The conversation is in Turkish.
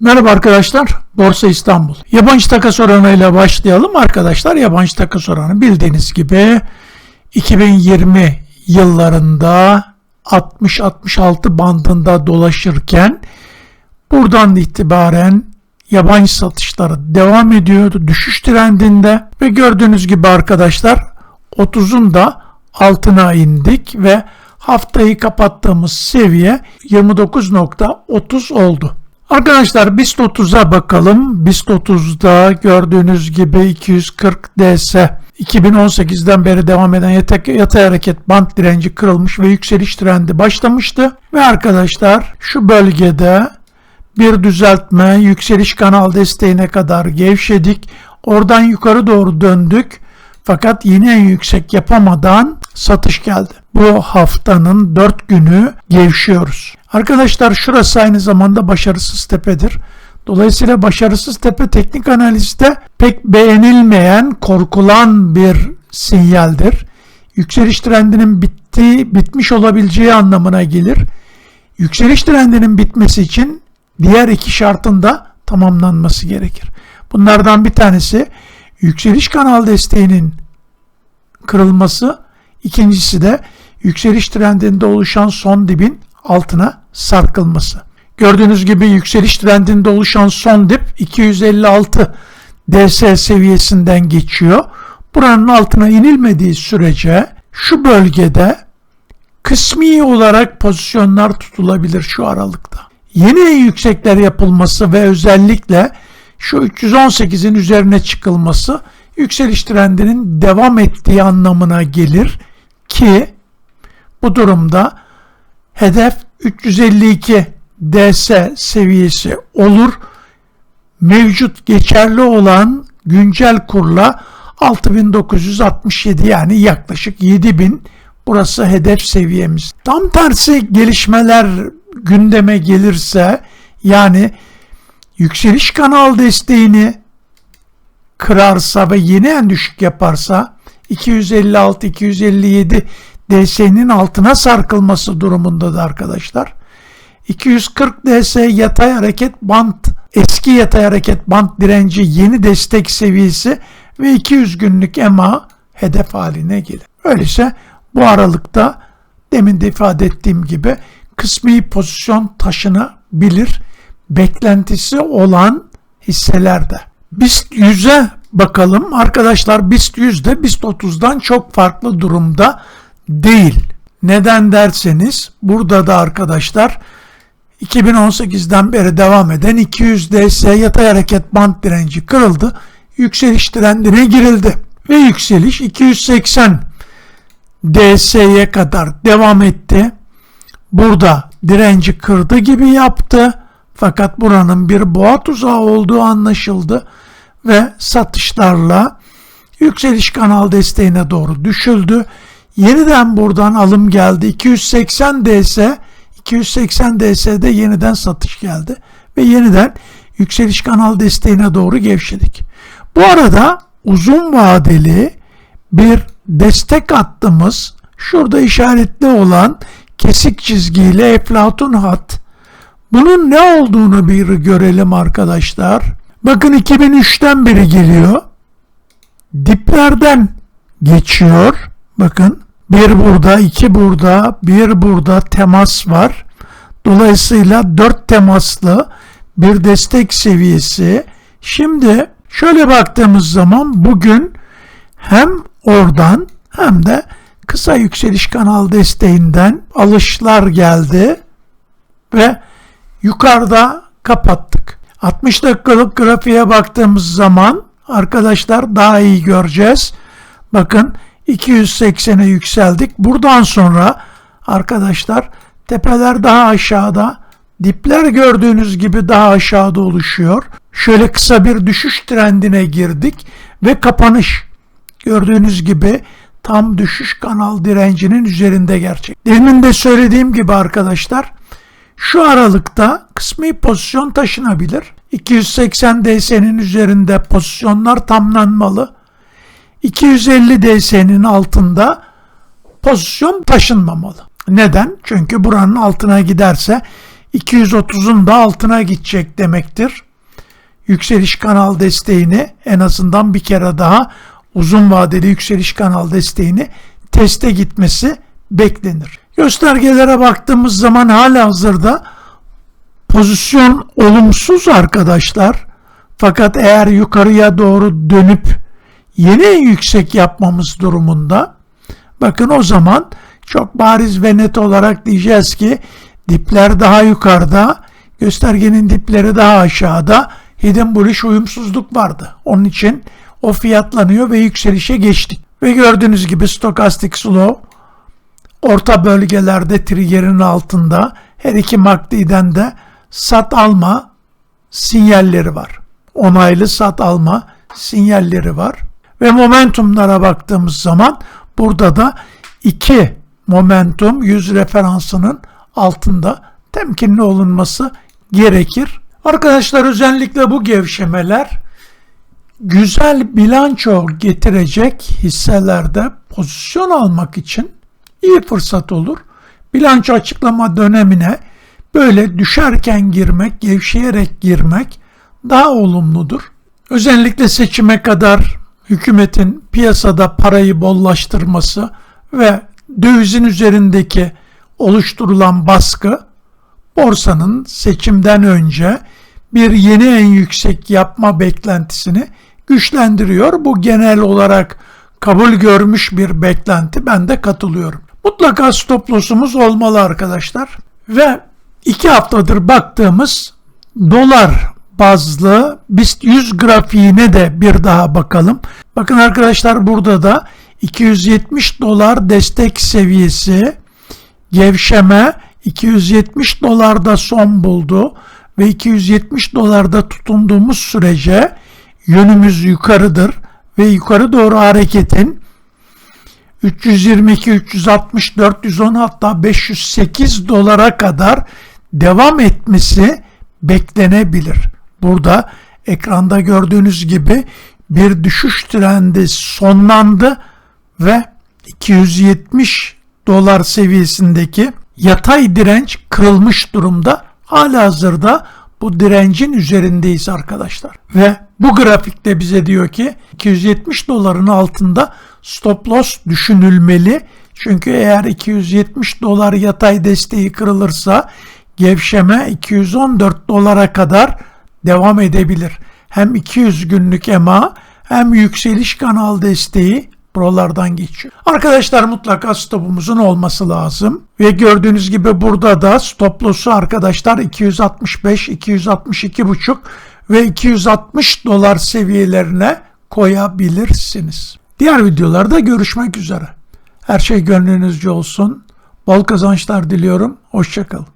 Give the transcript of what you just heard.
Merhaba arkadaşlar, Borsa İstanbul. Yabancı takas oranıyla başlayalım arkadaşlar. Yabancı takas oranı bildiğiniz gibi 2020 yıllarında 60-66 bandında dolaşırken buradan itibaren yabancı satışları devam ediyordu düşüş trendinde ve gördüğünüz gibi arkadaşlar 30'un da altına indik ve haftayı kapattığımız seviye 29.30 oldu. Arkadaşlar BIST 30'a bakalım. BIST 30'da gördüğünüz gibi 240 DS 2018'den beri devam eden yatay, yatay hareket band direnci kırılmış ve yükseliş trendi başlamıştı. Ve arkadaşlar şu bölgede bir düzeltme yükseliş kanal desteğine kadar gevşedik. Oradan yukarı doğru döndük. Fakat yine en yüksek yapamadan satış geldi. Bu haftanın 4 günü gevşiyoruz. Arkadaşlar şurası aynı zamanda başarısız tepedir. Dolayısıyla başarısız tepe teknik analizde pek beğenilmeyen, korkulan bir sinyaldir. Yükseliş trendinin bittiği, bitmiş olabileceği anlamına gelir. Yükseliş trendinin bitmesi için diğer iki şartın da tamamlanması gerekir. Bunlardan bir tanesi yükseliş kanal desteğinin kırılması, ikincisi de yükseliş trendinde oluşan son dibin altına sarkılması. Gördüğünüz gibi yükseliş trendinde oluşan son dip 256 DS seviyesinden geçiyor. Buranın altına inilmediği sürece şu bölgede kısmi olarak pozisyonlar tutulabilir şu aralıkta. Yeni en yüksekler yapılması ve özellikle şu 318'in üzerine çıkılması yükseliş trendinin devam ettiği anlamına gelir ki bu durumda hedef 352 DS seviyesi olur. Mevcut geçerli olan güncel kurla 6967 yani yaklaşık 7000 burası hedef seviyemiz. Tam tersi gelişmeler gündeme gelirse yani yükseliş kanal desteğini kırarsa ve yeni en düşük yaparsa 256-257 DS'nin altına sarkılması durumunda da arkadaşlar. 240 DS yatay hareket band eski yatay hareket band direnci yeni destek seviyesi ve 200 günlük EMA hedef haline gelir. Öyleyse bu aralıkta demin de ifade ettiğim gibi kısmi pozisyon taşınabilir beklentisi olan hisselerde. BIST 100'e bakalım. Arkadaşlar BIST 100'de BIST 30'dan çok farklı durumda değil. Neden derseniz burada da arkadaşlar 2018'den beri devam eden 200 DS yatay hareket band direnci kırıldı. Yükseliş trendine girildi. Ve yükseliş 280 DS'ye kadar devam etti. Burada direnci kırdı gibi yaptı. Fakat buranın bir boğa tuzağı olduğu anlaşıldı ve satışlarla yükseliş kanal desteğine doğru düşüldü. Yeniden buradan alım geldi. 280 DS 280 DS'de yeniden satış geldi ve yeniden yükseliş kanal desteğine doğru gevşedik. Bu arada uzun vadeli bir destek attığımız şurada işaretli olan kesik çizgiyle Eflatun hat. Bunun ne olduğunu bir görelim arkadaşlar. Bakın 2003'ten beri geliyor. Diplerden geçiyor. Bakın bir burada, iki burada, bir burada temas var. Dolayısıyla dört temaslı bir destek seviyesi. Şimdi şöyle baktığımız zaman bugün hem oradan hem de kısa yükseliş kanal desteğinden alışlar geldi ve yukarıda kapattık. 60 dakikalık grafiğe baktığımız zaman arkadaşlar daha iyi göreceğiz. Bakın 280'e yükseldik. Buradan sonra arkadaşlar tepeler daha aşağıda, dipler gördüğünüz gibi daha aşağıda oluşuyor. Şöyle kısa bir düşüş trendine girdik ve kapanış gördüğünüz gibi tam düşüş kanal direncinin üzerinde gerçek. Demin de söylediğim gibi arkadaşlar şu aralıkta kısmi pozisyon taşınabilir. 280 DS'nin üzerinde pozisyonlar tamlanmalı. 250 DS'nin altında pozisyon taşınmamalı. Neden? Çünkü buranın altına giderse 230'un da altına gidecek demektir. Yükseliş kanal desteğini en azından bir kere daha uzun vadeli yükseliş kanal desteğini teste gitmesi beklenir. Göstergelere baktığımız zaman hala hazırda pozisyon olumsuz arkadaşlar. Fakat eğer yukarıya doğru dönüp yeni en yüksek yapmamız durumunda bakın o zaman çok bariz ve net olarak diyeceğiz ki dipler daha yukarıda, göstergenin dipleri daha aşağıda, hidden bullish uyumsuzluk vardı. Onun için o fiyatlanıyor ve yükselişe geçtik. Ve gördüğünüz gibi stokastik slow orta bölgelerde triggerin altında her iki MACD'den de sat alma sinyalleri var. Onaylı sat alma sinyalleri var. Ve momentumlara baktığımız zaman burada da iki momentum 100 referansının altında temkinli olunması gerekir. Arkadaşlar özellikle bu gevşemeler güzel bilanço getirecek hisselerde pozisyon almak için iyi fırsat olur. Bilanço açıklama dönemine böyle düşerken girmek, gevşeyerek girmek daha olumludur. Özellikle seçime kadar hükümetin piyasada parayı bollaştırması ve dövizin üzerindeki oluşturulan baskı borsanın seçimden önce bir yeni en yüksek yapma beklentisini güçlendiriyor. Bu genel olarak kabul görmüş bir beklenti. Ben de katılıyorum. Mutlaka stop loss'umuz olmalı arkadaşlar. Ve iki haftadır baktığımız dolar bazlı BIST 100 grafiğine de bir daha bakalım. Bakın arkadaşlar burada da 270 dolar destek seviyesi gevşeme 270 dolarda son buldu ve 270 dolarda tutunduğumuz sürece yönümüz yukarıdır ve yukarı doğru hareketin 322, 360, 410 hatta 508 dolara kadar devam etmesi beklenebilir. Burada ekranda gördüğünüz gibi bir düşüş trendi sonlandı ve 270 dolar seviyesindeki yatay direnç kırılmış durumda. Hala hazırda bu direncin üzerindeyiz arkadaşlar. Ve bu grafikte bize diyor ki 270 doların altında stop loss düşünülmeli. Çünkü eğer 270 dolar yatay desteği kırılırsa gevşeme 214 dolara kadar devam edebilir. Hem 200 günlük EMA hem yükseliş kanal desteği buralardan geçiyor. Arkadaşlar mutlaka stopumuzun olması lazım. Ve gördüğünüz gibi burada da stop loss'u arkadaşlar 265, 262,5 ve 260 dolar seviyelerine koyabilirsiniz. Diğer videolarda görüşmek üzere. Her şey gönlünüzce olsun. Bol kazançlar diliyorum. Hoşçakalın.